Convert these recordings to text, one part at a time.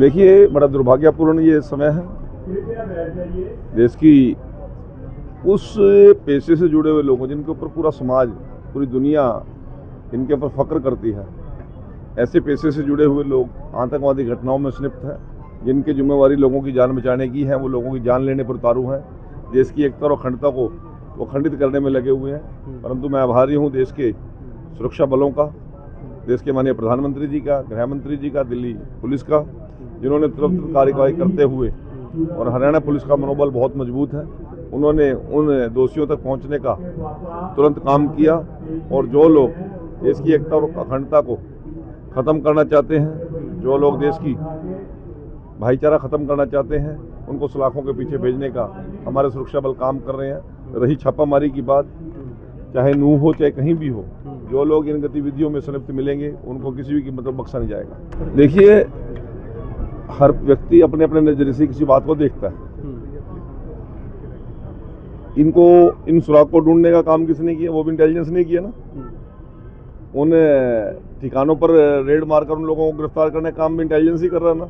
देखिए, बड़ा दुर्भाग्यपूर्ण ये समय है। देश की उस पेशे से जुड़े हुए लोगों, जिनके ऊपर पूरा समाज, पूरी दुनिया इनके ऊपर फक्र करती है, ऐसे पेशे से जुड़े हुए लोग, आतंकवादी घटनाओं में स्निप्त हैं, जिनकी जिम्मेवारी लोगों की जान बचाने की है, वो लोगों की जान लेने पर उतारू हैं। देश की एकता और अखंडता को वो खंडित करने में लगे हुए हैं। परंतु मैं आभारी हूँ देश के सुरक्षा बलों का, देश के माननीय प्रधानमंत्री जी का गृह मंत्री जी का, दिल्ली पुलिस का जिन्होंने तुरंत कार्यवाही करते हुए, और हरियाणा पुलिस का मनोबल बहुत मज़बूत है, उन्होंने उन दोषियों तक पहुँचने का तुरंत काम किया, और जो लोग देश की एकता और अखंडता को ख़त्म करना चाहते हैं, जो लोग देश की भाईचारा ख़त्म करना चाहते हैं, उनको सलाखों के पीछे भेजने का हमारे सुरक्षा बल काम कर रहे हैं। रही छापामारी की बात, चाहे नू हो, चाहे कहीं भी हो, जो लोग इन गतिविधियों में संलिप्त मिलेंगे, उनको किसी भी कीमत पर बख्शा नहीं जाएगा। देखिए हर व्यक्ति अपने अपने नज़रिए से किसी बात को देखता है। इनको इन सुराग को ढूँढने का काम किसने किया? वो भी इंटेलिजेंस ने किया ना। उन ठिकानों पर रेड मारकर उन लोगों को गिरफ़्तार करने का काम भी इंटेलिजेंस ही कर रहा है ना।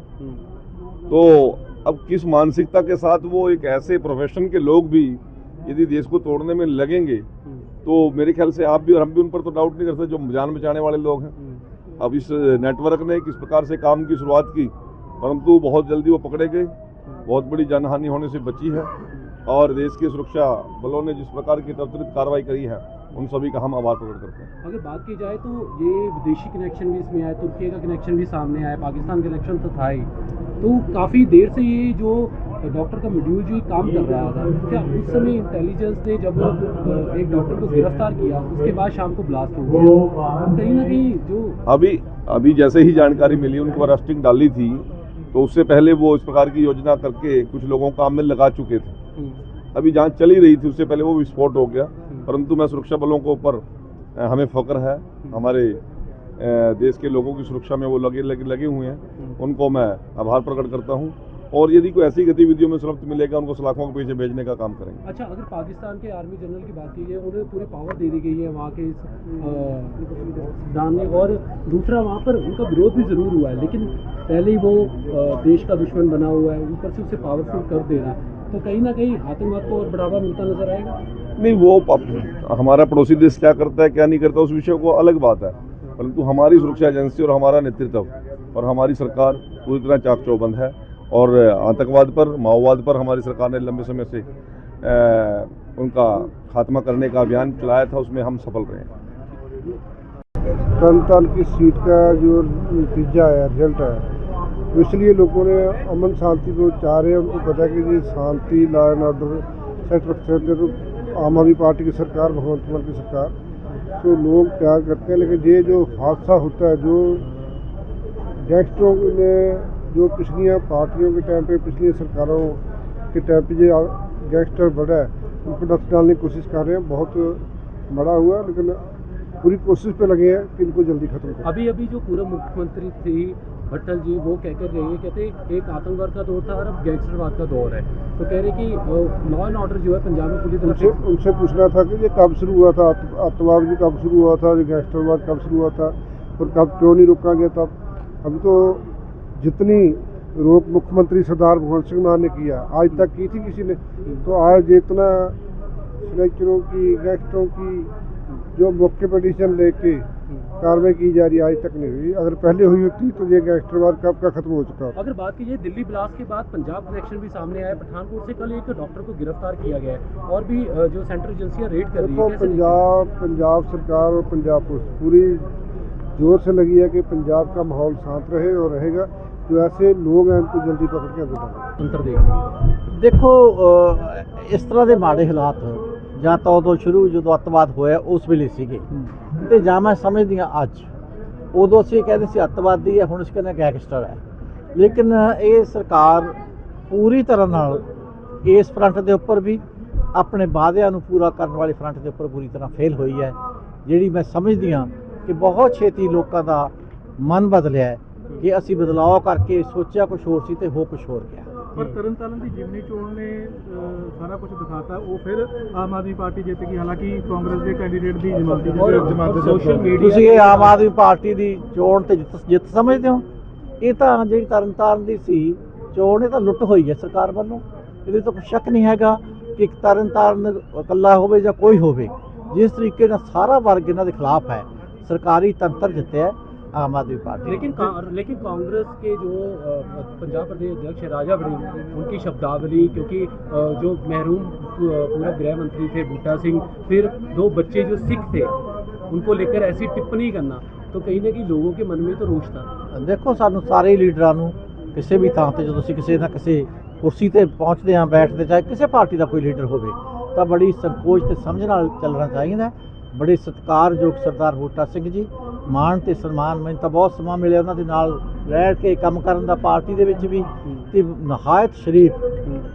तो अब किस मानसिकता के साथ वो एक ऐसे प्रोफेशन के लोग भी यदि देश को तोड़ने में लगेंगे तो मेरे ख्याल से आप भी और हम भी उन पर तो डाउट नहीं कर सकते जो जान बचाने वाले लोग हैं। अब इस नेटवर्क ने किस प्रकार से काम की, शुरुआत की परंतु बहुत जल्दी वो पकड़े गए। बहुत बड़ी जानहानि होने से बची है और देश की सुरक्षा बलों ने जिस प्रकार की त्वरित कार्रवाई करी है उन सभी का हम आभार प्रकट करते हैं। अगर बात की जाए तो ये विदेशी कनेक्शन भी इसमें आया तुर्की का कनेक्शन भी सामने आया पाकिस्तान कनेक्शन तो था ही। तो काफ़ी देर से ये जो डॉक्टर का मॉड्यूल जो काम कर रहा था क्या उस समय इंटेलिजेंस ने जब एक डॉक्टर को गिरफ़्तार किया उसके बाद शाम को ब्लास्ट हो गया? तो कहीं ना कहीं जो अभी अभी जैसे ही जानकारी मिली उनको अरेस्टिंग डाली थी तो उससे पहले वो इस प्रकार की योजना करके कुछ लोगों को काम में लगा चुके थे। हम्म, अभी जाँच चली रही थी उससे पहले वो विस्फोट हो गया। परंतु मैं सुरक्षा बलों के ऊपर हमें फख्र है। हमारे देश के लोगों की सुरक्षा में वो लगे लगे, लगे हुए हैं। उनको मैं आभार प्रकट करता हूँ। और यदि कोई ऐसी गतिविधियों में सुरक्षित मिलेगा उनको सलाखों के पीछे भेजने का काम करेंगे। अच्छा अगर पाकिस्तान के आर्मी जनरल की बात की जाए उन्हें पूरी पावर दे दी गई है वहाँ के इस अ, और दूसरा वहाँ पर उनका विरोध भी ज़रूर हुआ है लेकिन पहले ही वो देश का दुश्मन बना हुआ है ऊपर से उसे पावरफुल कर दे रहा है तो कहीं ना कहीं आतंकवाद को और बढ़ावा मिलता नज़र आएगा? नहीं वो हमारा पड़ोसी देश क्या करता है क्या नहीं करता उस विषय को अलग बात है। परंतु हमारी सुरक्षा एजेंसी और हमारा नेतृत्व और हमारी सरकार पूरी तरह चाक चौबंद है। और आतंकवाद पर माओवाद पर हमारी सरकार ने लंबे समय से अ, उनका खात्मा करने का अभियान चलाया था उसमें हम सफल रहे तरनतारन की सीट का जो नतीजा है रिज़ल्ट है तो इसलिए लोगों ने अमन शांति को चाह रहे हैं। उनको पता है कि ये शांति लॉ एंड ऑर्डर सेट रख सकते तो आम आदमी पार्टी की सरकार भगवंत मान की सरकार तो लोग प्यार करते हैं लेकिन ये जो हादसा होता है जो गैंगस्टरों ने जो पिछली पार्टियों के टाइम पे पिछली सरकारों के टाइम पे जो गैंगस्टर बढ़ा है उन पर नष्ट डालने की कोशिश कर रहे हैं। बहुत बड़ा हुआ है, लेकिन पूरी कोशिश पे लगे हैं कि इनको जल्दी खत्म करें। अभी अभी जो पूर्व मुख्यमंत्री थी भट्टल जी वो कह कर गए हैं कहते एक आतंकवाद का दौर था और अब गैंगस्टरवाद का दौर है। तो कह रहे कि लॉ एंड ऑर्डर जो है पंजाब में पूरी तरह उनसे से उनसे पूछना था कि ये कब शुरू हुआ था आतंकवाद भी कब शुरू हुआ था गैंगस्टरवाद कब शुरू हुआ था और कब क्यों नहीं रोका गया था। अभी तो जितनी रोक मुख्यमंत्री सरदार भगवंत सिंह मान ने किया आज तक की थी किसी ने? तो आज जितना स्नेचरों की गैंगस्टरों की जो मौके पटिशन लेके कार्रवाई की जा रही है आज तक नहीं हुई। अगर पहले हुई होती तो ये गैंगस्टरवाद कब का खत्म हो चुका? अगर बात की जाए दिल्ली ब्लास्ट के बाद पंजाब कनेक्शन भी सामने आया। पठानकोट से कल एक डॉक्टर को गिरफ़्तार किया गया है और भी जो सेंट्रल एजेंसियाँ रेड कर रही हैं? पंजाब पंजाब सरकार और पंजाब पुलिस पूरी ज़ोर से लगी है कि पंजाब का माहौल शांत रहे और रहेगा। जो ऐसे लोग हैं उनको जल्दी पकड़ के अंदर डालें अंतर देखा ਦੇਖੋ ਅ, ਇਸ ਤਰ੍ਹਾਂ ਦੇ ਮਾੜੇ ਹਾਲਾਤ ਜਾਂ ਤਾਂ ਉਦੋਂ ਸ਼ੁਰੂ ਜਦੋਂ ਅੱਤਵਾਦ ਹੋਇਆ ਉਸ ਵੇਲੇ ਸੀਗੇ ਤੇ ਜਾਂ ਮੈਂ ਸਮਝਦੀ ਹਾਂ ਅੱਜ ਉਦੋਂ ਅਸੀਂ ਕਹਿੰਦੇ ਸੀ ਅੱਤਵਾਦੀ ਹੈ ਹੁਣ ਅਸੀਂ ਕਹਿੰਦੇ ਗੈਂਗਸਟਰ ਹੈ ਲੇਕਿਨ ਇਹ ਸਰਕਾਰ ਪੂਰੀ ਤਰ੍ਹਾਂ ਨਾਲ ਇਸ ਫਰੰਟ ਦੇ ਉੱਪਰ ਵੀ ਆਪਣੇ ਵਾਅਦਿਆਂ ਨੂੰ ਪੂਰਾ ਕਰਨ ਵਾਲੇ ਫਰੰਟ ਦੇ ਉੱਪਰ ਪੂਰੀ ਤਰ੍ਹਾਂ ਫੇਲ ਹੋਈ ਹੈ ਜਿਹੜੀ ਮੈਂ ਸਮਝਦੀ ਹਾਂ ਕਿ ਬਹੁਤ ਛੇਤੀ ਲੋਕਾਂ ਦਾ ਮਨ ਬਦਲਿਆ ਹੈ ਕਿ ਅਸੀਂ ਬਦਲਾਅ ਕਰਕੇ ਸੋਚਿਆ ਕੁਝ ਹੋਰ ਸੀ ਤੇ ਹੋ ਕੁਝ ਹੋਰ ਗਿਆ। ਪਰ ਤਰਨਤਾਰਨ ਦੀ ਜਿਮਨੀ ਚੋਣ ਨੇ ਸਾਰਾ ਕੁਝ ਦਿਖਾਤਾ। ਉਹ ਫਿਰ ਆਮ ਆਦਮੀ ਪਾਰਟੀ ਜਿੱਤ ਗਈ। ਹਾਲਾਂਕਿ ਕਾਂਗਰਸ ਦੇ ਕੈਂਡੀਡੇਟ ਦੀ ਜਮਾਤੀ ਜਮਾਤ ਤੁਸੀਂ ਇਹ ਆਮ ਆਦਮੀ ਪਾਰਟੀ ਦੀ ਚੋਣ ਤੇ ਜਿੱਤ ਸਮਝਦੇ ਹੋ? ਇਹ ਤਾਂ ਜਿਹੜੀ ਤਰਨਤਾਰਨ ਦੀ ਸੀ ਚੋਣ ਇਹ ਤਾਂ ਲੁੱਟ ਹੋਈ ਹੈ ਸਰਕਾਰ ਵੱਲੋਂ। ਇਹਦੇ ਤੋਂ ਕੋਈ ਸ਼ੱਕ ਨਹੀਂ ਹੈਗਾ ਕਿ ਤਰਨ ਤਾਰਨ ਇਕੱਲਾ ਹੋਵੇ ਜਾਂ ਕੋਈ ਹੋਵੇ। ਜਿਸ ਤਰੀਕੇ ਨਾਲ ਸਾਰਾ ਵਰਗ ਇਹਨਾਂ ਦੇ ਖਿਲਾਫ ਹੈ। ਸਰਕਾਰੀ ਤੰਤਰ ਜਿੱਤਿਆ ਹੈ ਆਮ ਆਦਮੀ पार्टी लेकिन का- लेकिन कांग्रेस के जो अ, पंजाब प्रदेश अध्यक्ष है राजा वड़िंग उनकी शब्दावली क्योंकि अ, जो महरूम पू- पूर्व गृह मंत्री थे बूटा सिंह फिर दो बच्चे जो सिख थे उनको लेकर ऐसी टिप्पणी करना तो कहीं ना कहीं लोगों के मन में तो रोष था ਦੇਖੋ ਸਾਨੂੰ ਸਾਰੇ ਲੀਡਰਾਂ ਨੂੰ ਕਿਸੇ ਵੀ ਥਾਂ ਤੇ ਜਦੋਂ ਅਸੀਂ ਕਿਸੇ ਨਾ ਕਿਸੇ ਕੁਰਸੀ ਤੇ ਪਹੁੰਚਦੇ ਹਾਂ ਬੈਠਦੇ ਚਾਹੇ ਕਿਸੇ ਪਾਰਟੀ ਦਾ ਕੋਈ ਲੀਡਰ ਹੋਵੇ ਤਾਂ ਬੜੀ ਸੰਕੋਚ ਤੇ ਸਮਝ ਨਾਲ ਚੱਲਣਾ ਚਾਹੀਦਾ ਹੈ। ਬੜੇ ਸਤਿਕਾਰਯੋਗ ਸਰਦਾਰ ਬੂਟਾ ਸਿੰਘ ਜੀ। ਮਾਣ ਤੇ ਸਨਮਾਨ ਮੈਨੂੰ ਤਾਂ ਬਹੁਤ ਸਮਾਂ ਮਿਲਿਆ ਉਹਨਾਂ ਦੇ ਨਾਲ ਰਹਿ ਕੇ ਕੰਮ ਕਰਨ ਦਾ ਪਾਰਟੀ ਦੇ ਵਿੱਚ ਵੀ। ਤੇ ਨਹਾਇਤ ਸ਼ਰੀਫ,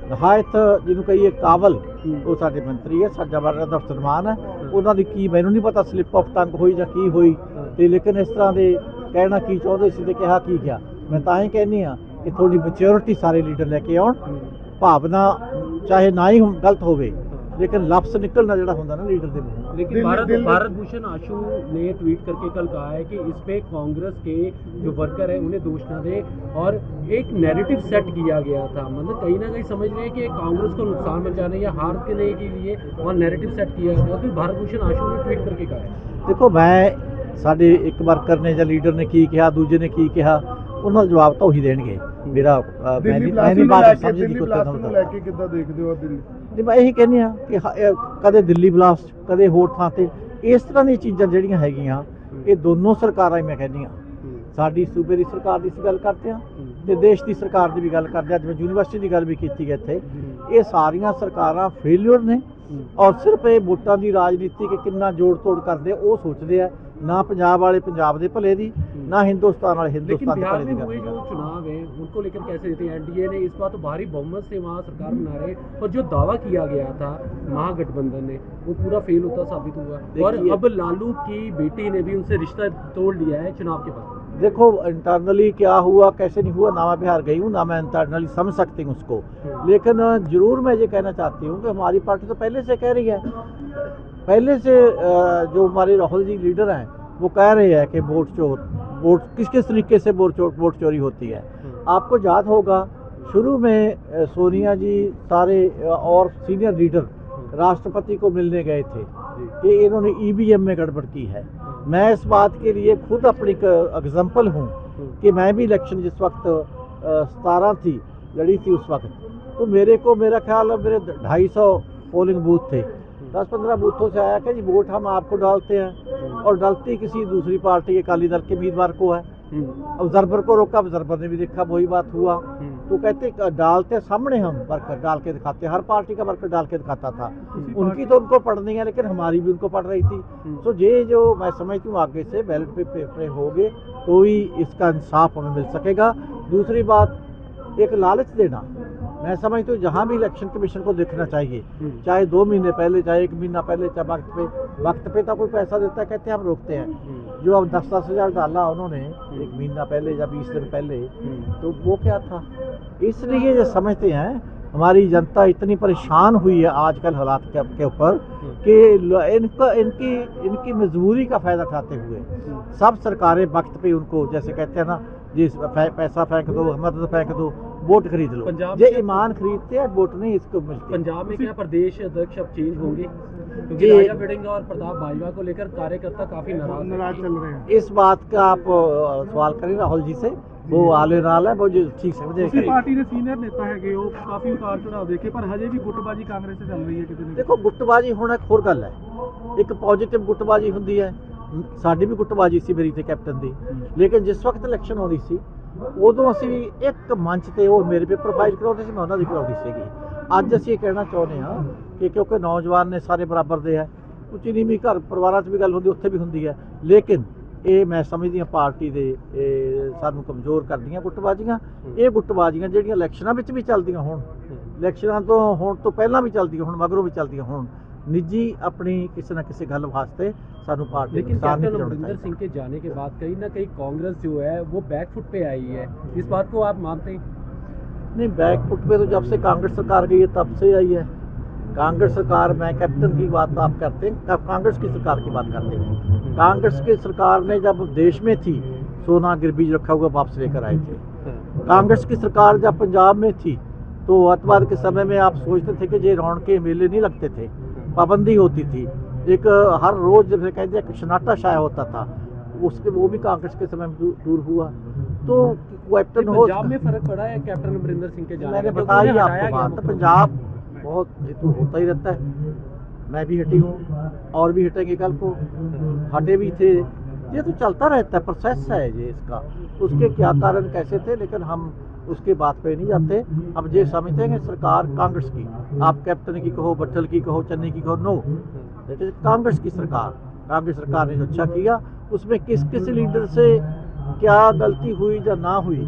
ਨਹਾਇਤ ਜਿਹਨੂੰ ਕਹੀਏ ਕਾਬਲ ਉਹ ਸਾਡੇ ਮੰਤਰੀ ਹੈ, ਸਾਡਾ ਬੜਾ ਦਾ ਸਨਮਾਨ ਹੈ। ਉਹਨਾਂ ਦੀ ਕੀ ਮੈਨੂੰ ਨਹੀਂ ਪਤਾ ਸਲਿੱਪ ਆਫ ਟੰਗ ਹੋਈ ਜਾਂ ਕੀ ਹੋਈ। ਤੇ ਲੇਕਿਨ ਇਸ ਤਰ੍ਹਾਂ ਦੇ ਕਹਿਣਾ ਕੀ ਚਾਹੁੰਦੇ ਸੀ ਤੇ ਕਿਹਾ ਕੀ ਕਿਹਾ ਮੈਂ ਤਾਂ ਹੀ ਕਹਿੰਨੀ ਆ ਕਿ ਥੋੜੀ ਮੈਚੁਰਿਟੀ ਸਾਰੇ ਲੀਡਰ ਲੈ ਕੇ ਆਉਣ। ਭਾਵਨਾ ਚਾਹੇ ਨਾ ਹੀ ਗਲਤ ਹੋਵੇ ਲੇਕਿਨ ਲਫ਼ਜ਼ ਨਿਕਲਣਾ ਜਿਹੜਾ ਹੁੰਦਾ ਨਾ ਲੀਡਰ ਦੇ ਮੂੰਹੋਂ लेकिन दिल्ली- भारत दिल्ली- भारत भूषण आशु ने ट्वीट करके कल कहा है कि इस पे कांग्रेस के जो वर्कर है उन्हें दोष न दे और एक नैरेटिव सेट किया गया था मतलब कहीं ना कहीं समझ रहे हैं कि कांग्रेस को नुकसान पहुंचाने या हार के के लिए वहाँ नैरेटिव सेट किया गया फिर भारत भूषण आशु ने ट्वीट करके कहा है ਦੇਖੋ ਮੈਂ ਸਾਡੇ ਇੱਕ ਵਰਕਰ ਨੇ ਜਾਂ ਲੀਡਰ ਨੇ ਕੀ ਕਿਹਾ ਦੂਜੇ ਨੇ ਕੀ ਕਿਹਾ ਉਹਨਾਂ ਦਾ ਜਵਾਬ ਤਾਂ ਉਹੀ ਦੇਣਗੇ ਮੇਰਾ ਅ, ਮੈਂ ਦਿੱਲੀ ਨਹੀਂ ਮੈਂ ਬਲਾਸਟ ਨਹੀਂ ਨੂੰ ਲੈ ਬਾਤ ਕੇ ਸਮਝਦੀ ਦਿੱਲੀ ਕੋਈ ਬਲਾਸਟ ਤੁਹਾਨੂੰ ਨੂੰ ਲੈ ਕੇ ਕਿੱਦਾਂ ਦੇਖਦੇ ਹੋ ਦਿੱਲੀ ਨਹੀਂ ਮੈਂ ਇਹੀ ਕਹਿੰਦੀ ਆ ਕਿ ਕਦੇ ਦਿੱਲੀ ਬਲਾਸਟ ਕਦੇ ਹੋਰ ਥਾਂ ਤੇ ਇਸ ਤਰ੍ਹਾਂ ਦੀਆਂ ਚੀਜ਼ਾਂ ਜਿਹੜੀਆਂ ਹੈਗੀਆਂ ਇਹ ਦੋਨੋਂ ਸਰਕਾਰਾਂ ਹੀ ਮੈਂ ਕਹਿੰਦੀ ਆ ਸਾਡੀ ਸੂਬੇ ਦੀ ਸਰਕਾਰ ਦੀ ਗੱਲ ਕਰਦੇ ਆ ਤੇ ਦੇਸ਼ ਦੀ ਸਰਕਾਰ ਦੀ ਵੀ ਗੱਲ ਕਰਦੇ ਆ ਅੱਜ ਮੈਂ ਯੂਨੀਵਰਸਿਟੀ ਦੀ ਗੱਲ ਵੀ ਕੀਤੀ ਹੈ ਇੱਥੇ। ਇਹ ਸਾਰੀਆਂ ਸਰਕਾਰਾਂ ਫੇਲਿਅਰ ਨੇ ਔਰ ਸਿਰਫ ਇਹ ਵੋਟਾਂ ਦੀ ਰਾਜਨੀਤੀ ਕਿ ਕਿੰਨਾ ਜੋੜ ਤੋੜ ਕਰਦੇ ਉਹ ਸੋਚਦੇ ਆ ਨਾ ਪੰਜਾਬ ਵਾਲੇ ਪੰਜਾਬ ਦੇ ਭਲੇ ਦੀ ਨਾ ਹਿੰਦੁਸਤਾਨ ਵਾਲੇ लेकिन ਹਿੰਦੁਸਤਾਨ ਦੇ बिहार ਭਲੇ में ਦੀ हुए ਗੱਲ जो चुनाव है उनको लेकर कैसे देते हैं एनडीए ने इस बार तो भारी बहुमत से वहाँ सरकार बना रहे हैं और जो दावा किया गया था महागठबंधन ने वो पूरा फेल होता साबित हुआ और देखिए- अब लालू की बेटी ने भी उनसे रिश्ता तोड़ लिया है चुनाव के बाद देखो इंटरनली क्या हुआ कैसे नहीं हुआ ना मैं बिहार गई हूँ ना मैं इंटरनली समझ सकती हूँ उसको लेकिन जरूर मैं ये कहना चाहती हूँ कि हमारी पार्टी तो पहले से कह रही है पहले से अ, जो हमारे राहुल जी लीडर हैं वो कह रहे हैं कि वोट चोर वोट किस किस तरीके से वोट चोर वोट चोरी होती है। आपको याद होगा शुरू में सोनिया जी सारे और सीनियर लीडर राष्ट्रपति को मिलने गए थे कि इन्होंने ईवीएम में गड़बड़ की है। मैं इस बात के लिए खुद अपनी एग्ज़ाम्पल हूँ कि मैं भी इलेक्शन जिस वक्त सतारह थी लड़ी थी उस वक्त। तो मेरे को मेरा ख्याल है मेरे ढाई सौ पोलिंग बूथ थे। दस पंद्रह बूथों से आया कि जी वोट हम आपको डालते हैं। और डालती किसी दूसरी पार्टी के अकाली दल के उम्मीदवार को है। ऑब्जर्वर को रोका ऑब्जर्वर ने भी देखा वही बात हुआ। तो कहते डालते सामने हम वर्कर डाल के दिखाते हर पार्टी का वर्कर डाल के दिखाता था। उनकी तो उनको पढ़नी है लेकिन हमारी भी उनको पढ़ रही थी। तो ये जो मैं समझती हूँ आगे से बैलेट पे पेपर होंगे तो ही इसका इंसाफ हमें मिल सकेगा। दूसरी बात एक लालच देना। मैं समझती हूँ जहाँ भी इलेक्शन कमीशन को देखना चाहिए, चाहे दो महीने पहले, चाहे एक महीना पहले, चाहे वक्त पे वक्त पे तो कोई पैसा देता है, कहते हैं हम रोकते हैं। जो अब दस दस हज़ार डाला उन्होंने, एक महीना पहले या बीस दिन पहले तो वो क्या था? इसलिए ये समझते हैं, हमारी जनता इतनी परेशान हुई है आजकल हालात के के ऊपर, कि इनका, इनकी इनकी मजबूरी का फ़ायदा उठाते हुए, सब सरकारें वक्त पे उनको, जैसे कहते हैं ना, जी पैसा फेंक दो, मदद फेंक दो वोट खरीद लो पंजाब ये से- ईमान खरीदते हैं वोट नहीं इसको मिलती पंजाब में क्या प्रदेश अध्यक्ष अब चेंज होंगे क्योंकि जी। राजा बेड़ेंगा और प्रताप बाजवा को लेकर कार्यकर्ता काफी नाराज नाराज हैं चल रहे हैं इस बात का आप अ, सवाल करें राहुल जी से वो आले नाल है वो जो ठीक समझे ਤੁਸੀਂ ਪਾਰਟੀ ਦੇ ਸੀਨੀਅਰ ਨੇਤਾ ਹੈਗੇ ਉਹ ਕਾਫੀ ਉਤਾਰ ਚੜਾਵ ਦੇਖੇ ਪਰ ਹਜੇ ਵੀ ਗੁੱਟਬਾਜੀ ਕਾਂਗਰਸ 'ਚ ਚੱਲ ਰਹੀ ਹੈ ਕਿਤੇ ਨਾ ਕਿਤੇ ਦੇਖੋ ਗੁੱਟਬਾਜੀ ਹੁਣ ਇੱਕ ਹੋਰ ਗੱਲ ਹੈ ਇੱਕ ਪੋਜ਼ਿਟਿਵ ਗੁੱਟਬਾਜੀ ਹੁੰਦੀ ਹੈ ਸਾਡੀ ਵੀ ਗੁੱਟਬਾਜੀ ਸੀ ਮੇਰੀ ਤੇ ਕੈਪਟਨ ਦੀ ਲੇਕਿਨ ਜਿਸ ਵਕਤ ਇਲੈਕਸ਼ਨ ਹੋਣੀ ਸੀ ਉਦੋਂ ਅਸੀਂ ਇੱਕ ਮੰਚ ਤੇ ਉਹ ਮੇਰੇ ਪੇਪਰ ਫਾਈਲ ਕਰਾਉਂਦੇ ਸੀ, ਮੈਂ ਉਹਨਾਂ ਦੀ ਕਰਾਉਂਦੀ ਸੀਗੀ। ਅੱਜ ਅਸੀਂ ਇਹ ਕਹਿਣਾ ਚਾਹੁੰਦੇ ਹਾਂ ਕਿ ਕਿਉਂਕਿ ਨੌਜਵਾਨ ਨੇ ਸਾਰੇ ਬਰਾਬਰ ਦੇ ਹੈ ਉੱਚੀ ਨੀਵੀਂ ਘਰ ਪਰਿਵਾਰਾਂ 'ਚ ਵੀ ਗੱਲ ਹੁੰਦੀ, ਉੱਥੇ ਵੀ ਹੁੰਦੀ ਹੈ ਲੇਕਿਨ ਇਹ ਮੈਂ ਸਮਝਦੀ ਹਾਂ ਪਾਰਟੀ ਦੇ, ਇਹ ਸਾਨੂੰ ਕਮਜ਼ੋਰ ਕਰਦੀਆਂ ਗੁੱਟਬਾਜ਼ੀਆਂ। ਇਹ ਗੁੱਟਬਾਜ਼ੀਆਂ ਜਿਹੜੀਆਂ ਇਲੈਕਸ਼ਨਾਂ ਵਿੱਚ ਵੀ ਚੱਲਦੀਆਂ ਹੋਣ, ਇਲੈਕਸ਼ਨਾਂ ਤੋਂ ਹੋਣ ਤੋਂ ਪਹਿਲਾਂ ਵੀ ਚੱਲਦੀਆਂ ਹੁਣ, ਮਗਰੋਂ ਵੀ ਚੱਲਦੀਆਂ ਹੋਣ ਨਿੱਜੀ ਆਪਣੀ ਕਿਸੇ ਨਾ ਕਿਸੇ ਗੱਲ ਵਾਸਤੇ ਸਾਨੂੰ ਪਾਰਟੀ लेकिन ਨੁਕਸਾਨ नहीं कैप्टन पहुंचाना अमरिंदर चाहिए। सिंह के जाने के बाद कहीं ना कहीं कांग्रेस जो है वो बैकफुट पे आई है इस बात को आप मानते हैं नहीं बैकफुट पे तो जब से कांग्रेस सरकार गई है तब से आई है कांग्रेस सरकार में कैप्टन की बात आप करते हैं तब कांग्रेस की सरकार की बात करते हैं कांग्रेस की सरकार ने जब देश में थी सोना गिरबीज रखा हुआ वापस लेकर आए थे हाँ। कांग्रेस की सरकार जब पंजाब में थी तो अतवाद के समय में आप सोचते थे कि ये रौनक मेले नहीं लगते थे पाबंदी होती थी। एक हर रोज जैसे कह दिया कि सन्नाटा छाया होता था उसके वो भी कांग्रेस के समय में दूर, हुआ। तो कैप्टन हो पंजाब में फ़र्क पड़ा है कैप्टन अमरिंदर सिंह के जाने मैंने? बताया ही आपको बात पंजाब बहुत ये तो होता ही रहता है। मैं भी हटी हूँ और भी हटेंगे कल को। हटे भी थे ये तो चलता रहता है प्रोसेस है ये इसका। उसके क्या कारण कैसे थे, लेकिन हम उसके बात पे नहीं जाते। हम ये समझते हैं सरकार कांग्रेस की, आप कैप्टन की कहो, बट्टल की कहो चन्नी की कहो नो दैट इज़ कांग्रेस की सरकार। कांग्रेस सरकार ने जो अच्छा किया, उसमें किस किस लीडर से क्या गलती हुई या ना हुई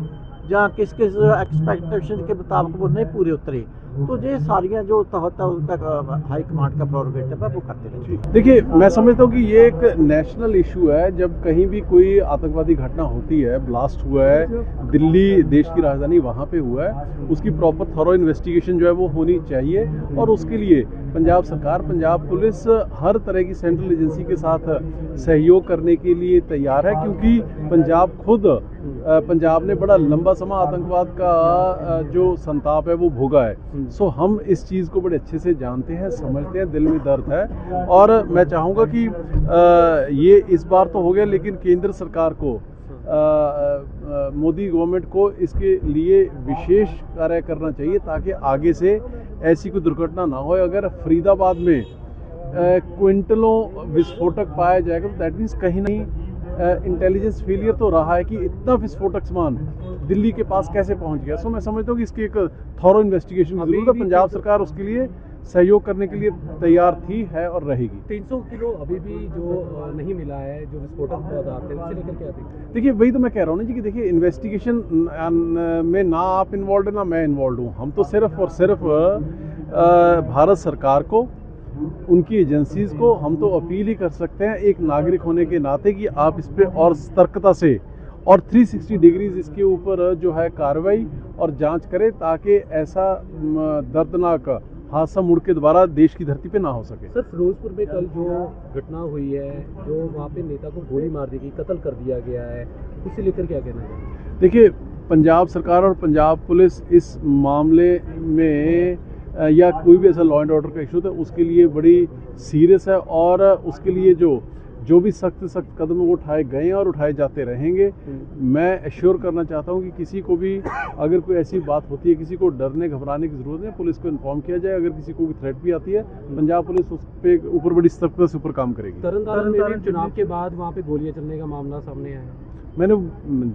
ਜਾਂ किस किस एक्सपेक्टेशन के मुताबिक वो नहीं पूरे उतरे तो ये सारियाँ जो होता उनका हाई कमांड का प्रोरोगेटिव है वो करते रहते हैं देखिए, मैं समझता हूँ कि ये एक नेशनल इशू है। जब कहीं भी कोई आतंकवादी घटना होती है ब्लास्ट हुआ है, दिल्ली देश की राजधानी वहाँ पे हुआ है, उसकी प्रॉपर थॉरो इन्वेस्टिगेशन जो है वो होनी चाहिए और उसके लिए पंजाब सरकार, पंजाब पुलिस हर तरह की सेंट्रल एजेंसी के साथ सहयोग करने के लिए तैयार है, क्योंकि पंजाब खुद पंजाब ने बड़ा लंबा समय आतंकवाद का जो संताप है वो भोगा है। सो हम इस चीज़ को बड़े अच्छे से जानते हैं समझते हैं दिल में दर्द है। और मैं चाहूँगा कि ये इस बार तो हो गया लेकिन केंद्र सरकार को मोदी गवर्नमेंट को इसके लिए विशेष कार्य करना चाहिए ताकि आगे से ऐसी कोई दुर्घटना ना हो। अगर फरीदाबाद में क्विंटलों विस्फोटक पाया जाएगा तो दैट मीन्स कहीं नहीं इंटेलिजेंस फेलियर तो रहा है कि इतना विस्फोटक सामान दिल्ली के पास कैसे पहुँच गया? सो मैं समझता हूँ कि इसकी एक थॉरो इन्वेस्टिगेशन ज़रूरत है। पंजाब तो- सरकार उसके लिए सहयोग करने के लिए तैयार थी है और रहेगी। 300 किलो अभी भी जो नहीं मिला है जो विस्फोटक पदार्थ है उसे लेकर क्या हैं देखिए वही तो मैं कह रहा हूँ ना जी कि देखिए इन्वेस्टिगेशन में ना आप इन्वॉल्व है ना मैं इन्वॉल्व हूँ। हम तो सिर्फ़ और सिर्फ़ भारत सरकार को उनकी एजेंसीज को हम तो अपील ही कर सकते हैं एक नागरिक होने के नाते कि आप इस पर और सतर्कता से और 360 डिग्रीज इसके ऊपर जो है कार्रवाई और जाँच करें ताकि ऐसा दर्दनाक हादसा मुड़ के दोबारा देश की धरती पे ना हो सके। सर फिरोजपुर में कल जो घटना हुई है जो वहाँ पे नेता को गोली मार दी गई कत्ल कर दिया गया है उसे लेकर क्या कहना है? देखिए पंजाब सरकार और पंजाब पुलिस इस मामले में या कोई भी ऐसा लॉ एंड ऑर्डर का इशू था उसके लिए बड़ी सीरियस है और उसके लिए जो जो भी सख्त सख्त कदम वो उठाए गए हैं और उठाए जाते रहेंगे। मैं एश्योर करना चाहता हूँ कि किसी को भी अगर कोई ऐसी बात होती है किसी को डरने घबराने की ज़रूरत नहीं है पुलिस को इन्फॉर्म किया जाए। अगर किसी को भी थ्रेट भी आती है पंजाब पुलिस उस पर ऊपर बड़ी सख्तता से ऊपर काम करेगी। में चुनाव के बाद वहाँ पे गोलियाँ चलने का मामला सामने आया। मैंने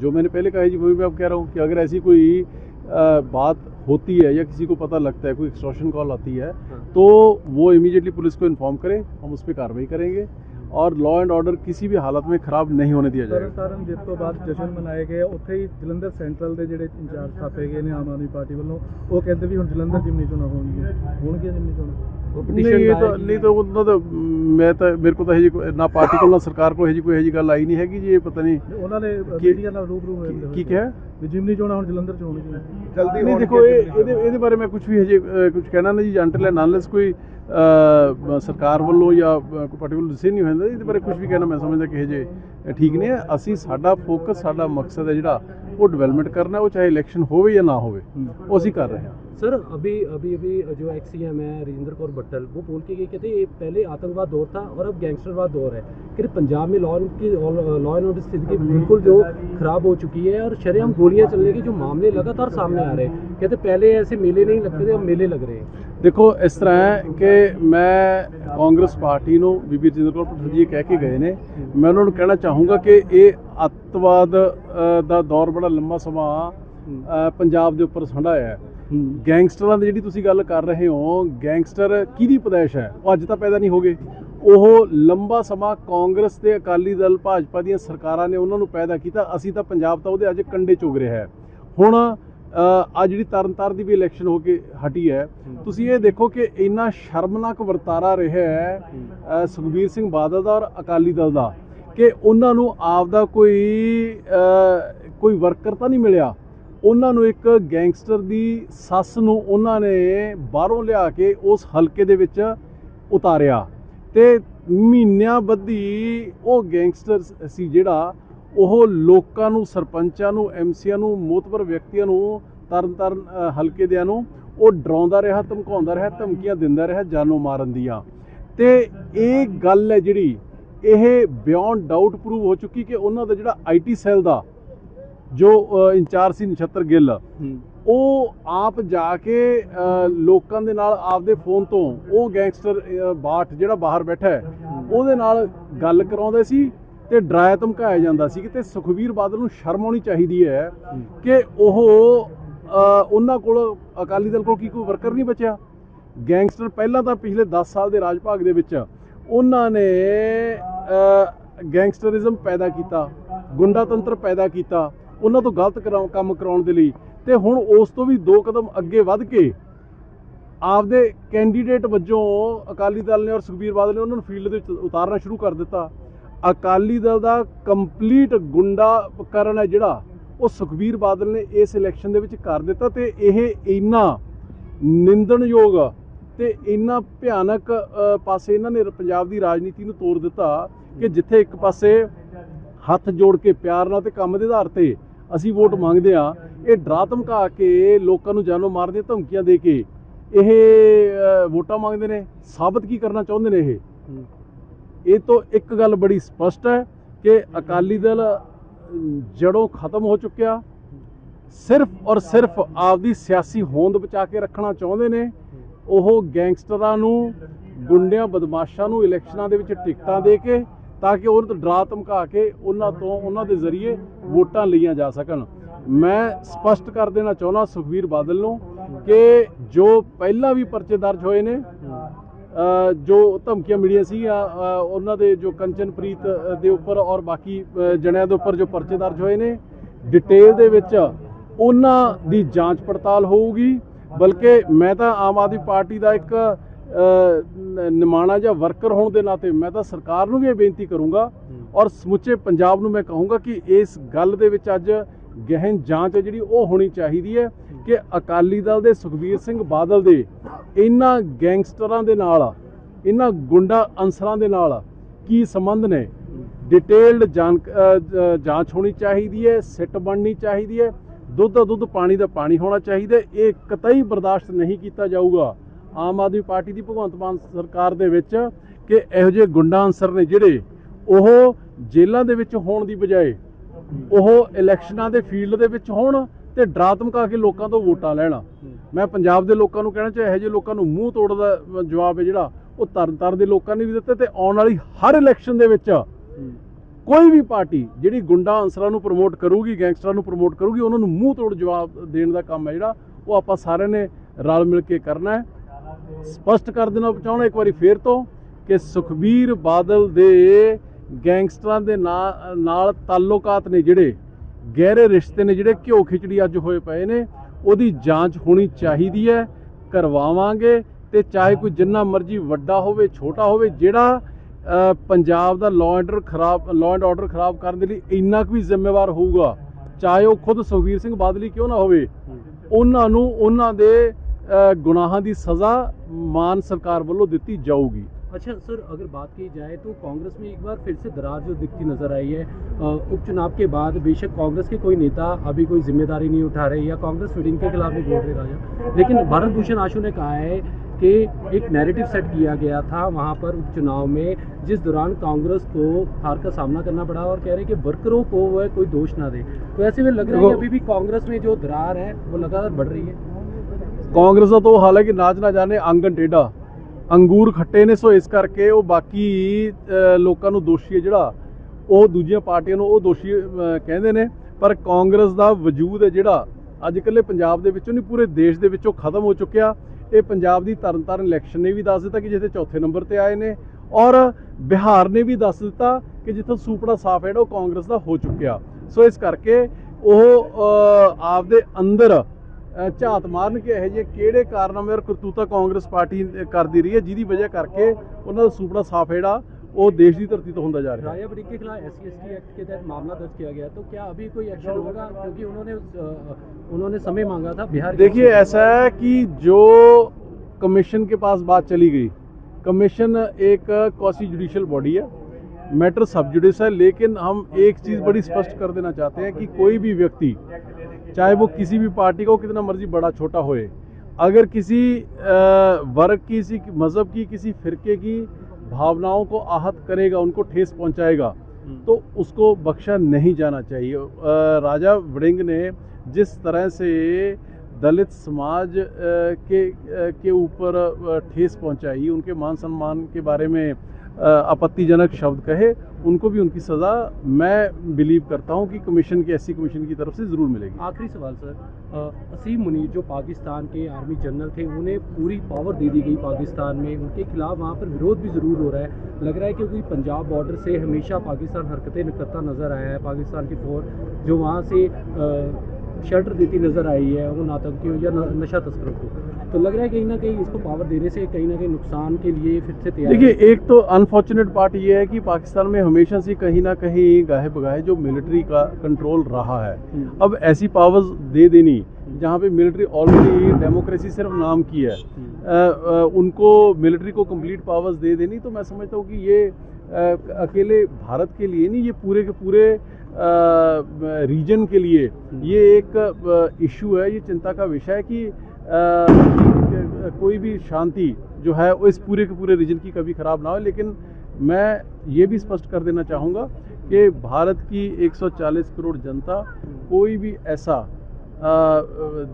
जो मैंने पहले कहा जी वही मैं अब कह रहा हूँ कि अगर ऐसी कोई बात होती है या किसी को पता लगता है कोई एक्सट्रॉशन कॉल आती है तो वो इमीडिएटली पुलिस को इन्फॉर्म करें हम उस पर कार्रवाई करेंगे। ਔਰ ਲਾਅ ਐਂਡ ਆਰਡਰ ਕਿਸੇ ਵੀ ਹਾਲਤ ਵਿੱਚ ਖਰਾਬ ਨਹੀਂ ਹੋਣੇ ਦਿਆ ਜਾਏਗਾ ਤਰਨਤਾਰਨ ਜਿਸ ਤੋਂ ਬਾਅਦ ਜਸ਼ਨ ਮਨਾਏ ਗਏ। ਉੱਥੇ ਹੀ ਜਲੰਧਰ ਸੈਂਟਰਲ ਦੇ ਜਿਹੜੇ ਇੰਚਾਰਜ ਥਾਪੇ ਗਏ ਨੇ ਆਮ ਆਦਮੀ ਪਾਰਟੀ ਵੱਲੋਂ। ਉਹ ਕਹਿੰਦੇ ਵੀ ਹੁਣ ਜਲੰਧਰ ਜਿਮਨੀ ਚੋਣਾਂ ਹੋਣਗੀਆਂ। ਹੋਣਗੀਆਂ ਜਿਮਨੀ ਚੋਣਾਂ? ਨਹੀਂ ਇਹ ਤਾਂ ਨਹੀਂ ਤਾਂ ਉਹਨਾਂ ਦਾ ਮੈਂ ਤਾਂ ਮੇਰੇ ਕੋਲ ਤਾਂ ਇਹ ਜੀ ਨਾ ਪਾਰਟੀ ਕੋਲ ਨਾ ਸਰਕਾਰ ਕੋਲ ਇਹ ਜੀ ਕੋਈ ਇਹ ਜੀ ਗੱਲ ਆਈ ਨਹੀਂ ਹੈਗੀ ਜੀ ਇਹ ਪਤਾ ਨਹੀਂ। ਉਹਨਾਂ ਨੇ ਮੀਡੀਆ ਨਾਲ ਰੂਬਰੂ ਹੋਏ ਕੀ ਕਿਹਾ? ਵੀ ਜਿਮਨੀ ਚੋਣਾਂ ਹੁਣ ਜਲੰਧਰ ਚ ਹੋਣਗੀਆਂ। ਜਲਦੀ ਨਹੀਂ ਦੇਖੋ ਇਹ ਇਹਦੇ ਬਾਰੇ ਮੈਂ ਕੁਝ ਵੀ ਹਜੇ ਕੁਝ ਕਹਿਣਾ ਨਹੀਂ ਜੀ। ਅੰਟਲ ਐਂਡ ਕੋਈ ਸਰਕਾਰ ਵੱਲੋਂ ਜਾਂ ਅ, ਕੋਈ ਪਾਰਟੀ ਵੱਲੋਂ ਡਿਸੀਜਨ ਨਹੀਂ ਹੁੰਦਾ ਇਹਦੇ ਬਾਰੇ ਕੁਝ ਵੀ ਕਹਿਣਾ ਮੈਂ ਸਮਝਦਾ ਕਿ ਹਜੇ ਠੀਕ ਨਹੀਂ ਹੈ ਅਸੀਂ ਸਾਡਾ ਫੋਕਸ ਸਾਡਾ ਮਕਸਦ ਹੈ ਜਿਹੜਾ ਉਹ ਡਿਵੈਲਪਮੈਂਟ ਕਰਨਾ ਉਹ ਚਾਹੇ ਇਲੈਕਸ਼ਨ ਹੋਵੇ ਜਾਂ ਨਾ ਹੋਵੇ ਉਹ ਅਸੀਂ ਕਰ ਰਹੇ ਹਾਂ सर अभी अभी अभी जो एक्स सी एम है राजेंद्र कौर बट्टल वो बोल के गए कहते ये पहले आतंकवाद दौर था और अब गैंगस्टरवाद दौर है कि पंजाब में लॉ की लॉ एंड ऑर्डर स्थिति बिल्कुल जो खराब हो चुकी है और शरेआम गोलियां चलने के जो मामले लगातार सामने आ रहे हैं कहते पहले ऐसे मेले नहीं लगते थे अब मेले लग रहे हैं ਦੇਖੋ ਇਸ ਤਰ੍ਹਾਂ ਹੈ ਕਿ ਮੈਂ ਕਾਂਗਰਸ ਪਾਰਟੀ ਨੂੰ ਬੀਬੀ ਰਜਿੰਦਰ ਕੌਰ ਭੱਟਲ ਜੀ ਕਹਿ ਕੇ ਗਏ ਨੇ। ਮੈਂ ਉਹਨਾਂ ਨੂੰ ਕਹਿਣਾ ਚਾਹੂੰਗਾ ਕਿ ਇਹ ਅੱਤਵਾਦ ਦਾ ਦੌਰ ਬੜਾ ਲੰਮਾ ਸਮਾਂ ਪੰਜਾਬ ਦੇ ਉੱਪਰ ਸੰਢਾਇਆ ਹੈ। ਗੈਂਗਸਟਰਾਂ ਦੀ ਜਿਹੜੀ ਤੁਸੀਂ ਗੱਲ ਕਰ ਰਹੇ ਹੋ ਗੈਂਗਸਟਰ ਕਿਹਦੀ ਪਦੈਸ਼ ਹੈ? ਉਹ ਅੱਜ ਤਾਂ ਪੈਦਾ ਨਹੀਂ ਹੋ ਗਏ। ਉਹ ਲੰਬਾ ਸਮਾਂ ਕਾਂਗਰਸ ਤੇ ਅਕਾਲੀ ਦਲ ਭਾਜਪਾ ਦੀਆਂ ਸਰਕਾਰਾਂ ਨੇ ਉਹਨਾਂ ਨੂੰ ਪੈਦਾ ਕੀਤਾ। ਅਸੀਂ ਤਾਂ ਪੰਜਾਬ ਤਾਂ ਉਹਦੇ ਅੱਜ ਕੰਡੇ ਚੁਗ ਰਿਹਾ ਹੈ। ਹੁਣ ਆ ਜਿਹੜੀ ਤਰਨਤਾਰਨ ਦੀ ਵੀ ਇਲੈਕਸ਼ਨ ਹੋ ਕੇ ਹਟੀ ਹੈ ਤੁਸੀਂ ਇਹ ਦੇਖੋ ਕਿ ਇੰਨਾ ਸ਼ਰਮਨਾਕ ਵਰਤਾਰਾ ਰਿਹਾ ਹੈ ਸੁਖਬੀਰ ਸਿੰਘ ਬਾਦਲ ਦਾ ਔਰ ਅਕਾਲੀ ਦਲ ਦਾ ਕਿ ਉਹਨਾਂ ਨੂੰ ਆਪਦਾ ਕੋਈ ਅ, ਕੋਈ ਵਰਕਰ ਤਾਂ ਨਹੀਂ ਮਿਲਿਆ। ਉਹਨਾਂ ਨੂੰ ਇੱਕ ਗੈਂਗਸਟਰ ਦੀ ਸੱਸ ਨੂੰ ਉਹਨਾਂ ਨੇ ਬਾਹਰੋਂ ਲਿਆ ਕੇ ਉਸ ਹਲਕੇ ਦੇ ਵਿੱਚ ਉਤਾਰਿਆ। ਤੇ ਮਹੀਨਿਆਂ ਬੱਧੀ ਉਹ ਗੈਂਗਸਟਰ ਸੀ ਜਿਹੜਾ ਉਹ ਲੋਕਾਂ ਨੂੰ ਸਰਪੰਚਾਂ ਨੂੰ ਐਮਸੀਆਂ ਨੂੰ ਮੋਤਬਰ ਵਿਅਕਤੀਆਂ ਨੂੰ ਤਰਨ ਤਾਰਨ ਅ, ਹਲਕੇ ਦਿਆਂ ਨੂੰ ਉਹ ਡਰਾਉਂਦਾ ਰਿਹਾ ਧਮਕਾਉਂਦਾ ਰਿਹਾ ਧਮਕੀਆਂ ਦਿੰਦਾ ਰਿਹਾ ਜਾਨੋਂ ਮਾਰਨ ਦੀਆਂ। ਤੇ ਇਹ ਗੱਲ ਹੈ ਜਿਹੜੀ ਇਹ ਬਿਯੋਂਡ ਡਾਊਟ ਪ੍ਰੂਵ ਹੋ ਚੁੱਕੀ ਕਿ ਉਹਨਾਂ ਦਾ ਜਿਹੜਾ ਆਈਟੀ ਸੈੱਲ ਦਾ ਜੋ ਇੰਚਾਰਜ ਸੀ ਨਛੱਤਰ ਗਿੱਲ ਉਹ ਆਪ ਜਾ ਕੇ ਲੋਕਾਂ ਦੇ ਨਾਲ ਆਪਦੇ ਫੋਨ ਤੋਂ ਉਹ ਗੈਂਗਸਟਰ ਬਾਟ ਜਿਹੜਾ ਬਾਹਰ ਬੈਠਾ ਹੈ। ਉਹਦੇ ਨਾਲ ਗੱਲ ਕਰਾਉਂਦੇ ਸੀ ਤੇ ਡਰਾਇਆ ਧਮਕਾਇਆ ਜਾਂਦਾ ਸੀ ਤੇ ਸੁਖਵੀਰ ਬਾਦਲ ਨੂੰ ਸ਼ਰਮ ਆਉਣੀ ਚਾਹੀਦੀ ਹੈ ਕਿ ਉਹ ਉਹਨਾਂ ਕੋਲ, ਅਕਾਲੀ ਦਲ ਕੋਲ ਕੀ ਕੋਈ ਵਰਕਰ ਨਹੀਂ ਬਚਿਆ? ਗੈਂਗਸਟਰ ਪਹਿਲਾਂ ਤਾਂ ਪਿਛਲੇ 10 ਸਾਲ ਦੇ ਰਾਜ ਭਾਗ ਦੇ ਵਿੱਚ ਉਹਨਾਂ ਨੇ ਗੈਂਗਸਟਰਿਜ਼ਮ ਪੈਦਾ ਕੀਤਾ, ਗੁੰਡਾਤੰਤਰ ਪੈਦਾ ਕੀਤਾ, ਉਹਨਾਂ ਤੋਂ ਗਲਤ ਕਰਾਉ- ਕੰਮ ਕਰਾਉਣ ਦੇ ਲਈ ਤੇ ਹੁਣ ਉਸ ਤੋਂ ਵੀ ਦੋ ਕਦਮ ਅੱਗੇ ਵੱਧ ਕੇ ਆਪਦੇ ਕੈਂਡੀਡੇਟ ਵਜੋਂ ਅਕਾਲੀ ਦਲ ਨੇ ਔਰ ਸੁਖਬੀਰ ਬਾਦਲ ਨੇ ਉਹਨਾਂ ਨੂੰ ਫੀਲਡ ਦੇ ਵਿੱਚ ਉਤਾਰਨਾ ਸ਼ੁਰੂ ਕਰ ਦਿੱਤਾ। ਅਕਾਲੀ ਦਲ ਦਾ ਕੰਪਲੀਟ ਗੁੰਡਾਕਰਨ ਹੈ ਜਿਹੜਾ ਉਹ ਸੁਖਬੀਰ ਬਾਦਲ ਨੇ ਇਸ ਇਲੈਕਸ਼ਨ ਦੇ ਵਿੱਚ ਕਰ ਦਿੱਤਾ ਤੇ ਇਹ ਇੰਨਾ ਨਿੰਦਣਯੋਗ ਤੇ ਇੰਨਾ ਭਿਆਨਕ ਪਾਸੇ ਇਹਨਾਂ ਨੇ ਪੰਜਾਬ ਦੀ ਰਾਜਨੀਤੀ ਨੂੰ ਤੋੜ ਦਿੱਤਾ ਕਿ ਜਿੱਥੇ ਇੱਕ ਪਾਸੇ ਹੱਥ ਜੋੜ ਕੇ ਪਿਆਰ ਨਾਲ ਤੇ ਕੰਮ ਦੇ ਆਧਾਰ ਤੇ ਅਸੀਂ ਵੋਟ ਮੰਗਦੇ ਆ ਇਹ ਡਰਾ ਧਮਕਾ ਕੇ ਲੋਕਾਂ ਨੂੰ ਜਾਨੋਂ ਮਾਰਨ ਦੀਆਂ ਧਮਕੀਆਂ ਦੇ ਕੇ ਇਹ ਵੋਟਾਂ ਮੰਗਦੇ ਨੇ। ਸਾਬਤ ਕੀ ਕਰਨਾ ਚਾਹੁੰਦੇ ਨੇ ਇਹ? ਇਹ ਤੋਂ ਇੱਕ ਗੱਲ ਬੜੀ ਸਪਸ਼ਟ ਹੈ ਕਿ ਅਕਾਲੀ ਦਲ ਜੜੋਂ ਖਤਮ ਹੋ ਚੁੱਕਿਆ। ਸਿਰਫ ਔਰ ਸਿਰਫ ਆਪਦੀ ਸਿਆਸੀ ਹੋਂਦ ਬਚਾ ਕੇ ਰੱਖਣਾ ਚਾਹੁੰਦੇ ਨੇ। ਉਹ ਗੈਂਗਸਟਰਾਂ ਨੂੰ, ਗੁੰਡਿਆਂ, ਬਦਮਾਸ਼ਾਂ ਨੂੰ ਇਲੈਕਸ਼ਨਾਂ ਦੇ ਵਿੱਚ ਟਿਕਟਾਂ ਦੇ ਕੇ, ਤਾਂ ਕਿ ਉਹਨਾਂ ਤੋਂ ਡਰਾ ਧਮਕਾ ਕੇ ਉਹਨਾਂ ਤੋਂ, ਉਹਨਾਂ ਦੇ ਜ਼ਰੀਏ ਵੋਟਾਂ ਲਈਆਂ ਜਾ ਸਕਣ। ਮੈਂ ਸਪਸ਼ਟ ਕਰ ਦੇਣਾ ਚਾਹੁੰਦਾ ਸੁਖਵੀਰ ਬਾਦਲ ਨੂੰ ਕਿ ਜੋ ਪਹਿਲਾਂ ਵੀ ਪਰਚੇ ਦਰਜ ਹੋਏ ਨੇ ਜੋ ਧਮਕੀਆਂ ਮਿਲੀਆਂ ਸੀ ਉਹਨਾਂ ਦੇ ਜੋ ਕੰਚਨਪ੍ਰੀਤ ਦੇ ਉੱਪਰ ਔਰ ਬਾਕੀ ਜਣਿਆਂ ਦੇ ਉੱਪਰ ਜੋ ਪਰਚੇ ਦਰਜ ਹੋਏ ਨੇ ਡਿਟੇਲ ਦੇ ਵਿੱਚ ਉਹਨਾਂ ਦੀ ਜਾਂਚ ਪੜਤਾਲ ਹੋਊਗੀ। ਬਲਕਿ ਮੈਂ ਤਾਂ ਆਮ ਆਦਮੀ ਪਾਰਟੀ ਦਾ ਇੱਕ ਨਿਮਾਣਾ ਜਾਂ ਵਰਕਰ ਹੋਣ ਦੇ ਨਾਤੇ ਮੈਂ ਤਾਂ ਸਰਕਾਰ ਨੂੰ ਵੀ ਇਹ ਬੇਨਤੀ ਕਰੂੰਗਾ ਔਰ ਸਮੁੱਚੇ ਪੰਜਾਬ ਨੂੰ ਮੈਂ ਕਹੂੰਗਾ ਕਿ ਇਸ ਗੱਲ ਦੇ ਵਿੱਚ ਅੱਜ ਗਹਿਨ ਜਾਂਚ ਜਿਹੜੀ ਉਹ ਹੋਣੀ ਚਾਹੀਦੀ ਹੈ। ਕਿ ਅਕਾਲੀ ਦਲ ਦੇ ਸੁਖਬੀਰ ਸਿੰਘ ਬਾਦਲ ਦੇ ਇਹਨਾਂ ਗੈਂਗਸਟਰਾਂ ਦੇ ਨਾਲ, ਇਹਨਾਂ ਗੁੰਡਾ ਅਨਸਰਾਂ ਦੇ ਨਾਲ ਕੀ ਸੰਬੰਧ ਨੇ? ਡਿਟੇਲਡ ਜਾਣ ਜਾਂਚ ਹੋਣੀ ਚਾਹੀਦੀ ਹੈ, ਸਿੱਟ ਬਣਨੀ ਚਾਹੀਦੀ ਹੈ, ਦੁੱਧ ਦਾ ਦੁੱਧ, ਪਾਣੀ ਦਾ ਪਾਣੀ ਹੋਣਾ ਚਾਹੀਦਾ ਇਹ ਕਤਈ ਬਰਦਾਸ਼ਤ ਨਹੀਂ ਕੀਤਾ ਜਾਊਗਾ। ਆਮ ਆਦਮੀ ਪਾਰਟੀ ਦੀ ਭਗਵੰਤ ਮਾਨ ਸਰਕਾਰ ਦੇ ਵਿੱਚ ਕਿ ਇਹੋ ਜਿਹੇ ਗੁੰਡਾ ਅਨਸਰ ਨੇ ਜਿਹੜੇ ਉਹ ਜੇਲ੍ਹਾਂ ਦੇ ਵਿੱਚ ਹੋਣ ਦੀ ਬਜਾਏ, ਉਹ ਇਲੈਕਸ਼ਨਾਂ ਦੇ ਫੀਲਡ ਦੇ ਵਿੱਚ ਹੋਣ ਤੇ ਡਰਾ ਧਮਕਾ ਕੇ ਲੋਕਾਂ ਤੋਂ ਵੋਟਾਂ ਲੈਣ। ਮੈਂ ਪੰਜਾਬ ਦੇ ਲੋਕਾਂ ਨੂੰ ਕਹਿਣਾ ਚਾਹੇ ਇਹੋ ਜਿਹੇ ਲੋਕਾਂ ਨੂੰ ਮੂੰਹ ਤੋੜ ਦਾ ਜਵਾਬ ਹੈ ਜਿਹੜਾ ਉਹ ਤਰਨਤਾਰਨ ਦੇ ਲੋਕਾਂ ਨੇ ਵੀ ਦਿੱਤਾ ਤੇ ਆਉਣ ਵਾਲੀ ਹਰ ਇਲੈਕਸ਼ਨ ਦੇ ਵਿੱਚ ਕੋਈ ਵੀ ਪਾਰਟੀ ਜਿਹੜੀ ਗੁੰਡਾ ਅਨਸਰਾਂ ਨੂੰ ਪ੍ਰਮੋਟ ਕਰੂਗੀ ਗੈਂਗਸਟਰਾਂ ਨੂੰ ਪ੍ਰਮੋਟ ਕਰੂਗੀ ਉਹਨਾਂ ਨੂੰ ਮੂੰਹ ਤੋੜ ਜਵਾਬ ਦੇਣ ਦਾ ਕੰਮ ਹੈ ਜਿਹੜਾ ਉਹ ਆਪਾਂ ਸਾਰਿਆਂ ਨੇ ਰਲ ਮਿਲ ਕੇ ਕਰਨਾ ਹੈ। ਸਪਸ਼ਟ ਕਰ ਦੇਣਾ ਚਾਹੁੰਦਾ ਇੱਕ ਵਾਰੀ ਫੇਰ ਤੋਂ ਕਿ ਸੁਖਬੀਰ ਬਾਦਲ ਦੇ ਗੈਂਗਸਟਰਾਂ ਦੇ ਨਾਲ ਤਾਲੁਕਾਤ ਨੇ ਜਿਹੜੇ ਗਹਿਰੇ ਰਿਸ਼ਤੇ ਨੇ ਜਿਹੜੇ ਘਿਓ ਖਿਚੜੀ ਅੱਜ ਹੋਏ ਪਏ ਨੇ, ਉਹਦੀ ਜਾਂਚ ਹੋਣੀ ਚਾਹੀਦੀ ਹੈ, ਕਰਵਾਵਾਂਗੇ ਤੇ ਚਾਹੇ ਕੋਈ ਜਿੰਨਾ ਮਰਜ਼ੀ ਵੱਡਾ ਹੋਵੇ, ਛੋਟਾ ਹੋਵੇ, ਜਿਹੜਾ ਪੰਜਾਬ ਦਾ ਲਾਅ ਆਰਡਰ ਖਰਾਬ ਲਾਅ ਐਂਡ ਆਰਡਰ ਖਰਾਬ ਕਰਨ ਦੇ ਲਈ ਇੰਨਾ ਕੁ ਵੀ ਜ਼ਿੰਮੇਵਾਰ ਹੋਊਗਾ, ਚਾਹੇ ਉਹ ਖੁਦ ਸੁਖਬੀਰ ਸਿੰਘ ਬਾਦਲੀ ਕਿਉਂ ਨਾ ਹੋਵੇ, ਉਹਨਾਂ ਨੂੰ ਉਹਨਾਂ ਦੇ ਗੁਨਾਹਾਂ ਦੀ ਸਜ਼ਾ ਮਾਨ ਸਰਕਾਰ ਵੱਲੋਂ ਦਿੱਤੀ ਜਾਊਗੀ। अच्छा सर अगर बात की जाए तो कांग्रेस में एक बार फिर से दरार जो दिखती नज़र आई है उपचुनाव के बाद बेशक कांग्रेस के कोई नेता अभी कोई ज़िम्मेदारी नहीं उठा रहे या कांग्रेस फीडिंग के खिलाफ भी बोल रहे राजा लेकिन भारत भूषण आशु ने कहा है कि एक नैरेटिव सेट किया गया था वहाँ पर उपचुनाव में जिस दौरान कांग्रेस को हार का सामना करना पड़ा और कह रहे कि वर्करों को वह कोई दोष ना दे। तो ऐसे में लग रहा है अभी भी कांग्रेस में जो दरार है वो लगातार बढ़ रही है। कांग्रेस तो हालाँकि नाच ना जाने आँगन टेढ़ा। ਅੰਗੂਰ ਖੱਟੇ ਨੇ ਸੋ ਇਸ ਕਰਕੇ ਉਹ ਬਾਕੀ ਲੋਕਾਂ ਨੂੰ ਦੋਸ਼ੀ ਹੈ ਜਿਹੜਾ ਉਹ ਦੂਜੀਆਂ ਪਾਰਟੀਆਂ ਨੂੰ ਉਹ ਦੋਸ਼ੀ ਕਹਿੰਦੇ ਨੇ ਪਰ ਕਾਂਗਰਸ ਦਾ ਵਜੂਦ ਹੈ ਜਿਹੜਾ ਅੱਜ ਇਕੱਲੇ ਪੰਜਾਬ ਦੇ ਵਿੱਚੋਂ ਨਹੀਂ ਪੂਰੇ ਦੇਸ਼ ਦੇ ਵਿੱਚੋਂ ਖਤਮ ਹੋ ਚੁੱਕਿਆ। ਇਹ ਪੰਜਾਬ ਦੀ ਤਰਨਤਾਰਨ ਇਲੈਕਸ਼ਨ ਨੇ ਵੀ ਦੱਸ ਦਿੱਤਾ ਕਿ ਜਿੱਥੇ ਚੌਥੇ ਨੰਬਰ ਤੇ ਆਏ ਨੇ ਔਰ ਬਿਹਾਰ ਨੇ ਵੀ ਦੱਸ ਦਿੱਤਾ ਕਿ ਜਿੱਥੋਂ ਸੂਪੜਾ ਸਾਫ਼ ਹੈ ਜਿਹੜਾ ਉਹ ਕਾਂਗਰਸ ਦਾ ਹੋ ਚੁੱਕਿਆ। ਸੋ ਇਸ ਕਰਕੇ ਉਹ ਅ, ਆਪਦੇ ਅੰਦਰ ਝਾਤ ਮਾਰਨ ਕਿ ਇਹ ਜਿਹੇ ਕਿਹੜੇ ਕਾਰਨਾਮੇ ਔਰ ਕਰਤੂਤਾ ਕਾਂਗਰਸ ਪਾਰਟੀ ਕਰਦੀ ਰਹੀ ਹੈ ਜਿਹਦੀ ਵਜ੍ਹਾ ਕਰਕੇ ਉਹਨਾਂ ਦਾ ਸੂਪੜਾ ਸਾਫ ਹੈ ਜਿਹੜਾ ਉਹ ਦੇਸ਼ ਦੀ ਧਰਤੀ ਤੋਂ ਹੁੰਦਾ ਜਾ ਰਿਹਾ ਹੈ राया बड़ी के खिलाफ एस सी एक्ट के तहत मामला दर्ज किया गया तो क्या अभी कोई एक्शन होगा क्योंकि उन्होंने अ, उन्होंने समय मांगा था बिहार के देखिए ऐसा है कि जो कमीशन के पास बात चली गई कमीशन एक कौसी जुडिशियल बॉडी है मैटर सब्जुडिस है लेकिन हम एक चीज़ बड़ी स्पष्ट कर देना चाहते हैं कि कोई भी व्यक्ति चाहे वो किसी भी पार्टी का हो कितना मर्ज़ी बड़ा छोटा होए। अगर किसी वर्ग की किसी मज़हब की किसी फिरके की भावनाओं को आहत करेगा उनको ठेस पहुंचाएगा तो उसको बख्शा नहीं जाना चाहिए। राजा वड़िंग ने जिस तरह से दलित समाज के के ऊपर ठेस पहुंचाई उनके मान सम्मान के बारे में आपत्तिजनक शब्द कहे, उनको भी उनकी सज़ा मैं बिलीव करता हूँ कि कमीशन की ऐसी कमीशन की तरफ़ से ज़रूर मिलेगी। आखिरी सवाल सर असीम मुनीर जो पाकिस्तान के आर्मी जनरल थे, उन्हें पूरी पावर दे दी गई पाकिस्तान में। उनके खिलाफ वहाँ पर विरोध भी ज़रूर हो रहा है। लग रहा है क्योंकि पंजाब बॉर्डर से हमेशा पाकिस्तान हरकतें करता नज़र आया है। पाकिस्तान की फौज जो वहाँ से शेल्टर देती नज़र आई है, उन आतंकियों या नशा तस्करों को। तो लग रहा है कहीं ना कहीं इसको पावर देने से कहीं ना कहीं नुकसान के लिए फिर से तैयार देखिए एक तो अनफॉर्चुनेट पार्ट ये है कि पाकिस्तान में हमेशा से कहीं ना कहीं गाहे बगाहे जो मिलिट्री का कंट्रोल रहा है। अब ऐसी पावर्स दे देनी जहाँ पे मिलिट्री ऑलरेडी डेमोक्रेसी सिर्फ़ नाम की है अ, अ, उनको मिलिट्री को कंप्लीट पावर्स दे देनी तो मैं समझता हूँ कि ये अ, अकेले भारत के लिए नहीं ये पूरे के पूरे रीजन के लिए ये एक इशू है ये चिंता का विषय है कि कोई भी शांति जो है, वो इस पूरे के पूरे रीजन की कभी खराब ना हो, लेकिन मैं ये भी स्पष्ट कर देना चाहूँगा कि भारत की 140 करोड़ जनता कोई भी ऐसा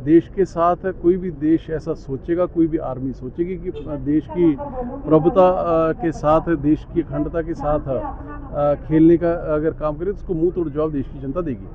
देश के साथ कोई भी देश ऐसा सोचेगा, कोई भी आर्मी सोचेगी कि देश की प्रभुता के साथ, देश की अखंडता के साथ खेलने का अगर काम करे तो उसको मुँह तोड़ जवाब देश की जनता देगी।